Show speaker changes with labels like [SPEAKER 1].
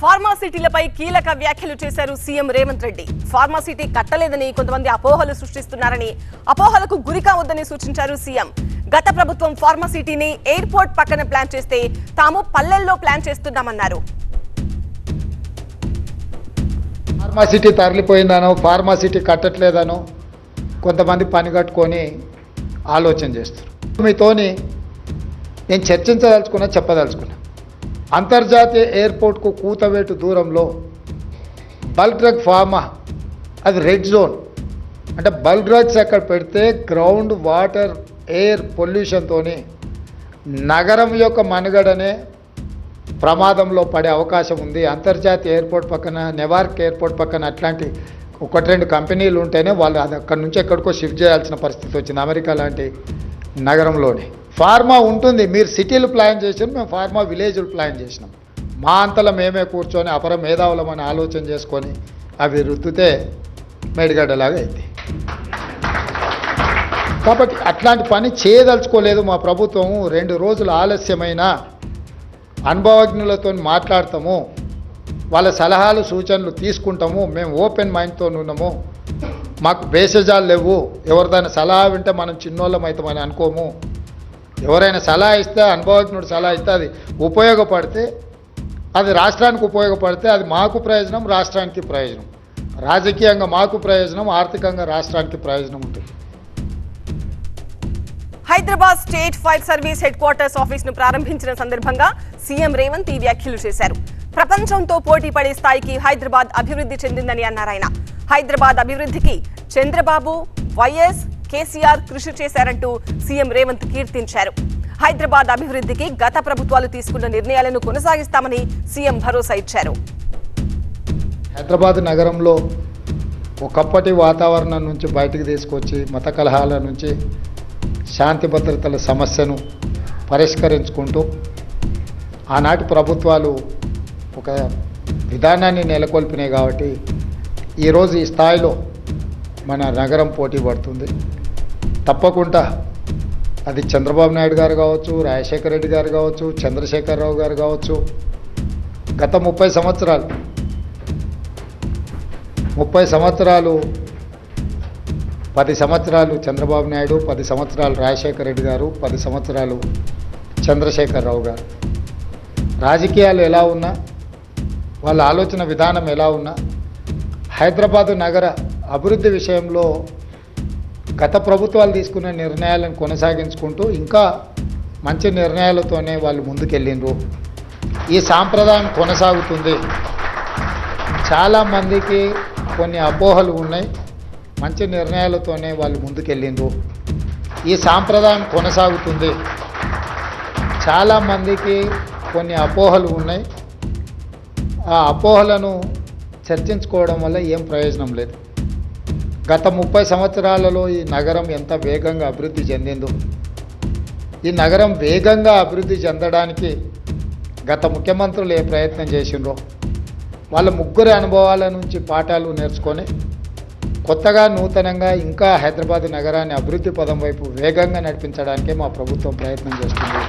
[SPEAKER 1] ఫార్మాసిటీలపై కీలక వ్యాఖ్యలు చేశారు సీఎం రేవంత్ రెడ్డి. ఫార్మాసిటీ కట్టలేదని కొంతమంది అపోహలు సృష్టిస్తున్నారని అపోహలకు గురి కావద్దని సూచించారు సీఎం. గత ప్రభుత్వం ఫార్మాసిటీని ఎయిర్పోర్ట్ పక్కన ప్లాన్ చేస్తే తాము పల్లెల్లో ప్లాన్ చేస్తున్నామన్నారు.
[SPEAKER 2] ఫార్మాసిటీ తరలిపోయిందనో ఫార్మాసిటీ కట్టట్లేదనో కొంతమంది పని కట్టుకొని ఆలోచన చేస్తారు మీతోని నేను చర్చించదలుచుకున్నా చెప్పదలుచుకున్నా. అంతర్జాతీయ ఎయిర్పోర్ట్కు కూతవేటు దూరంలో బల్డ్రగ్ ఫార్మా అది రెడ్ జోన్. అంటే బల్డ్రగ్స్ అక్కడ పెడితే గ్రౌండ్ వాటర్ ఎయిర్ పొల్యూషన్తో నగరం యొక్క మనుగడనే ప్రమాదంలో పడే అవకాశం ఉంది. అంతర్జాతీయ ఎయిర్పోర్ట్ పక్కన నెవార్క్ ఎయిర్పోర్ట్ పక్కన అట్లాంటి ఒకటి రెండు కంపెనీలు ఉంటేనే వాళ్ళు అది అక్కడి నుంచి ఎక్కడికో షిఫ్ట్ చేయాల్సిన పరిస్థితి వచ్చింది అమెరికా లాంటి నగరంలోనే. ఫార్మా ఉంటుంది. మీరు సిటీలు ప్లాన్ చేసారు మేము ఫార్మా విలేజ్లు ప్లాన్ చేసినాం. మా అంతలో మేమే కూర్చొని అపర మేధావులమని ఆలోచన చేసుకొని అవి రుద్దితే మేడిగడ్డలాగా అయింది కాబట్టి అట్లాంటి పని చేయదలుచుకోలేదు మా ప్రభుత్వము రెండు రోజులు ఆలస్యమైన అనుభవజ్ఞులతో మాట్లాడతాము. వాళ్ళ సలహాలు సూచనలు తీసుకుంటాము. మేము ఓపెన్ మైండ్తో ఉన్నాము. మాకు భేషజాలు లేవు. ఎవరిదైనా సలహా వింటే మనం చిన్నోళ్ళం అవుతామని అనుకోము. ఎవరైనా సలహా ఇస్తే అనుభవజ్ఞుడు సలహా ఇస్తే అది ఉపయోగపడితే అది రాష్ట్రానికి ఉపయోగపడితే అది మాకు ప్రయోజనం రాష్ట్రానికి ప్రయోజనం. రాజకీయంగా మాకు ప్రయోజనం ఆర్థికంగా రాష్ట్రానికి ప్రయోజనం ఉంటుంది.
[SPEAKER 1] Hyderabad state fire service headquarters ఆఫీస్ను ప్రారంభించిన సందర్భంగా సీఎం రేవంత్ ఈ వ్యాఖ్యలు చేశారు. ప్రపంచంతో పోటీ పడే స్థాయికి హైదరాబాద్ అభివృద్ధి చెందిందని అన్నారు ఆయన. హైదరాబాద్ అభివృద్ధికి చంద్రబాబు వైఎస్ కేసీఆర్ కృషి చేశారంటూ సీఎం రేవంత్ కీర్తించారు. హైదరాబాద్ అభివృద్ధికి గత ప్రభుత్వాలు తీసుకున్న నిర్ణయాలను కొనసాగిస్తామని సీఎం భరోసా ఇచ్చారు.
[SPEAKER 2] హైదరాబాద్ నగరంలో ఒకప్పటి వాతావరణం నుంచి బయటకు తీసుకొచ్చి మత కలహాల నుంచి శాంతి భద్రతల సమస్యను పరిష్కరించుకుంటూ ఆనాటి ప్రభుత్వాలు ఒక విధానాన్ని నెలకొల్పినాయి కాబట్టి ఈరోజు ఈ స్థాయిలో మన నగరం పోటీ పడుతుంది. తప్పకుండా అది చంద్రబాబు నాయుడు గారు కావచ్చు రాజశేఖర రెడ్డి గారు కావచ్చు చంద్రశేఖరరావు గారు కావచ్చు గత ముప్పై సంవత్సరాలు ముప్పై సంవత్సరాలు పది సంవత్సరాలు చంద్రబాబు నాయుడు పది సంవత్సరాలు రాజశేఖర రెడ్డి గారు పది సంవత్సరాలు చంద్రశేఖరరావు గారు. రాజకీయాలు ఎలా ఉన్నా వాళ్ళ ఆలోచన విధానం ఎలా ఉన్నా హైదరాబాదు నగర అభివృద్ధి విషయంలో గత ప్రభుత్వాలు తీసుకున్న నిర్ణయాలను కొనసాగించుకుంటూ ఇంకా మంచి నిర్ణయాలతోనే వాళ్ళు ముందుకెళ్ళిండ్రు. ఈ సాంప్రదాయం కొనసాగుతుంది. చాలామందికి కొన్ని అపోహలు ఉన్నాయి. మంచి నిర్ణయాలతోనే వాళ్ళు ముందుకెళ్ళిండ్రు. ఈ సాంప్రదాయం కొనసాగుతుంది. చాలామందికి కొన్ని అపోహలు ఉన్నాయి. ఆ అపోహలను చర్చించుకోవడం వల్ల ఏం ప్రయోజనం లేదు. గత ముప్పై సంవత్సరాలలో ఈ నగరం ఎంత వేగంగా అభివృద్ధి చెందిందో. ఈ నగరం వేగంగా అభివృద్ధి చెందడానికి గత ముఖ్యమంత్రులు ఏ ప్రయత్నం చేసిండ్రో వాళ్ళ ముగ్గురి అనుభవాల నుంచి పాఠాలు నేర్చుకొని కొత్తగా నూతనంగా ఇంకా హైదరాబాద్ నగరాన్ని అభివృద్ధి పదం వైపు వేగంగా నడిపించడానికే మా ప్రభుత్వం ప్రయత్నం చేస్తుంది.